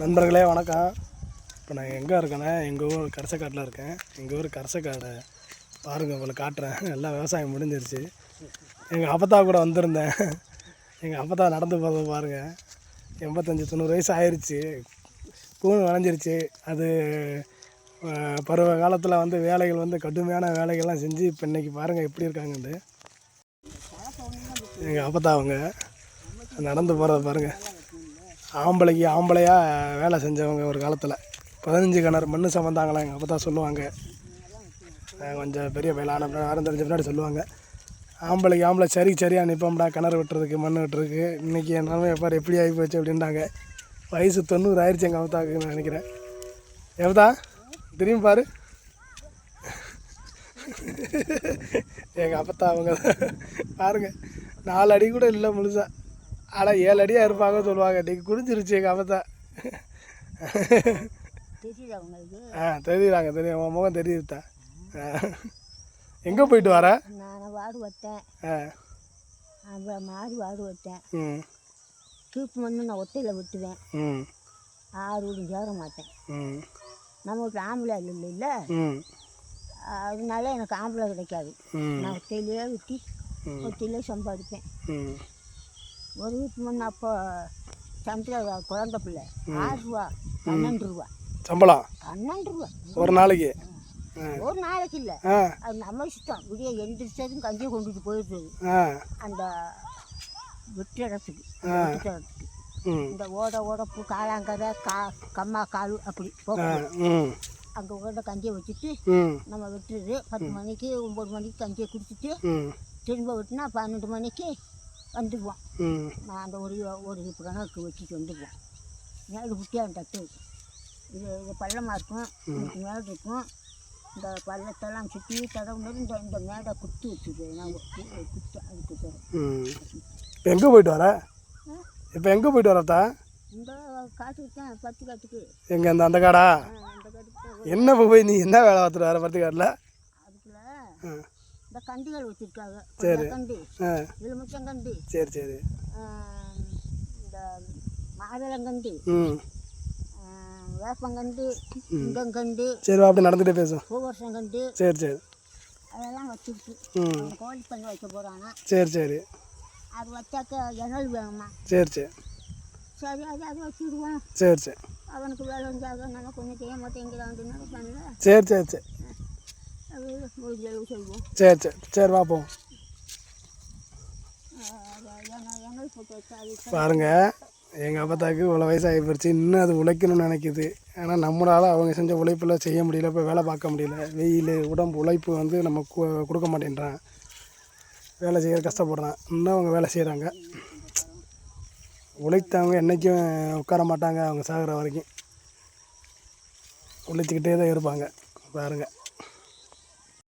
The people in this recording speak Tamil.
நண்பர்களே வணக்கம். இப்போ நான் எங்கே இருக்கேன்னா எங்கள் ஊர் கரசக்காட்டில் இருக்கேன். எங்கள் ஊர் கரசக்காடை. பாருங்கள் உங்களை காட்டுறேன். எல்லாம் விவசாயம் முடிஞ்சிருச்சு. எங்கள் அப்பத்தா கூட வந்திருந்தேன். எங்கள் அப்பத்தா நடந்து போகிறத பாருங்கள் எண்பத்தஞ்சு தொண்ணூறு வயசு ஆயிடுச்சு பூமி வளைஞ்சிருச்சு. அது பருவ காலத்தில் வந்து வேலைகள் வந்து கடுமையான வேலைகள்லாம் செஞ்சு இப்போ இன்றைக்கி பாருங்கள் எப்படி இருக்காங்கன்னு எங்கள் அப்பத்தா அவங்க நடந்து போகிறத பாருங்கள் ஆம்பளைக்கு ஆம்பளையாக வேலை செஞ்சவங்க ஒரு காலத்தில். பதினஞ்சு கிணறு மண் சமந்தாங்களா எங்கள் அப்போ தான் சொல்லுவாங்க கொஞ்சம் பெரிய வேளாண் யாரும் தெரிஞ்ச பின்னாடி சொல்லுவாங்க. ஆம்பளைக்கு ஆம்பளை சரி சரியாக நிற்போம்டா கிணறு வெட்டுறதுக்கு மண் வெட்டுறதுக்கு. இன்றைக்கி என் எப்பார் எப்படி ஆகி போச்சு அப்படின்ட்டாங்க வயசு தொண்ணூறு ஆயிடுச்சு எங்கள் அவத்தாக்கு நான் நினைக்கிறேன். எவதா திரும்பி பாரு. எங்கள் அப்பத்தா அவங்க பாருங்க. நாலு அடி கூட இல்லை முழுசாக ஆனால் ஏழு அடியாக இருப்பாங்க சொல்லுவாங்க இன்றைக்கி குடிஞ்சிருச்சு எங்கள் உங்களுக்கு? ஆ தெரியுறாங்க தெரியும். உன் முகம் தெரியுதுதா எங்கே போயிட்டு வர? நான் வாடு வைத்தேன் ஆ. அப்புறம் மாடு வாடு வைத்தேன் ம். தூப்பு மண்ணு நான் ஒத்தையில் விட்டுவேன். ம். ஆறு வீடும் சேர மாட்டேன். ம். நம்ம வீட்டில் ஆம்பளை இல்லை இல்லை அதனால எனக்கு ஆம்பளை கிடைக்காது. நான் ஒத்தையிலே விட்டு. ஒத்தையிலே சம்பாதிப்பேன். ம். ஒரு வீட்டு மண் அப்போ சந்திர குழந்த பிள்ளை. ஆறு ரூபா பன்னெண்டு ரூபா. சம்பளம்? பன்னெண்டு ரூபா. ஒரு நாளைக்கு? ஒரு நாளைக்கு இல்லை. அது நம்ம இஷ்டம். விடிய எந்திரிச்சதும் கஞ்சியை கொண்டுட்டு போயிடுறது. அந்த வெட்டு இடத்துக்கு ஆ. வெட்டு இடத்துக்கு ம். இந்த ஓட ஓடப்பு காளாங்கரை கா கம்மா காலு அப்படி போகும் அங்கே ஓட கஞ்சியை வச்சுட்டு நம்ம வெட்டுறது. பத்து மணிக்கு ஒம்பது மணிக்கு கஞ்சியை குடிச்சிட்டு திரும்ப வெட்டினா பன்னெண்டு மணிக்கு வந்துடுவோம் ம். நான் அந்த ஒரு ஒரு இப்போ கணக்கு வச்சுட்டு வந்துடுவோம் மேடு குட்டியாக தட்டு இது இது பள்ளமாக இருக்கும் இதுக்கு மேடு இருக்கும். இந்த பள்ளத்தெல்லாம் சுற்றி தடவுனது இந்த இந்த மேடை குத்து வச்சுது. நான் குத்து அதுக்கு பேர். இப்போ எங்கே போயிட்டு வர? இப்போ எங்கே போயிட்டு வரத்தா இந்த காட்டுக்கு தான் பத்து காட்டுக்கு. எங்கே அந்த அந்த காடா என்ன போய் நீ என்ன வேலை பார்த்துட்டு வர பத்து காட்டில்? அதுக்குள்ள இந்த கண்டுகள் வச்சுருக்காங்க. சரி. கண்டு. எலுமிச்சங்கண்டு சரி சரி. இந்த மாதுளங்கண்டு வேப்பங்கண்டு இங்கங்கண்டு சரி அப்படி நடந்துகிட்டே பேசும் பூவரசங்கண்டு சரி சரி. அதெல்லாம் வச்சுருக்கு கோழி பண்ணி வைக்க போகிறாங்க சரி சரி. அது வச்சாக்க இணல் வேணுமா? சரி சரி. சரி அது அது வச்சுடுவோம் சரி சரி. அவனுக்கு வேலை செஞ்சாக நமக்கு ஒன்றும் செய்ய மாட்டேங்கிறான்னு பண்ணல. சரி சரி சரி. சரி சரி சரி பார்ப்போம் பாருங்க எங்கள் அப்பத்தாக்கு இவ்வளோ வயசாகி போயிடுச்சு இன்னும் அது உழைக்கணும்னு நினைக்குது. ஆனால் நம்மளால் அவங்க செஞ்ச உழைப்பில் செய்ய முடியல இப்போ வேலை பார்க்க முடியல. வெயில் உடம்பு உழைப்பு வந்து நம்ம கு- கொடுக்க மாட்டேன்றான். வேலை செய்ய கஷ்டப்படுறான். இன்னும் அவங்க வேலை செய்கிறாங்க உழைத்தவங்க என்றைக்கும் உட்கார மாட்டாங்க அவங்க சாகிற வரைக்கும். உழைச்சிக்கிட்டே தான் இருப்பாங்க. பாருங்கள்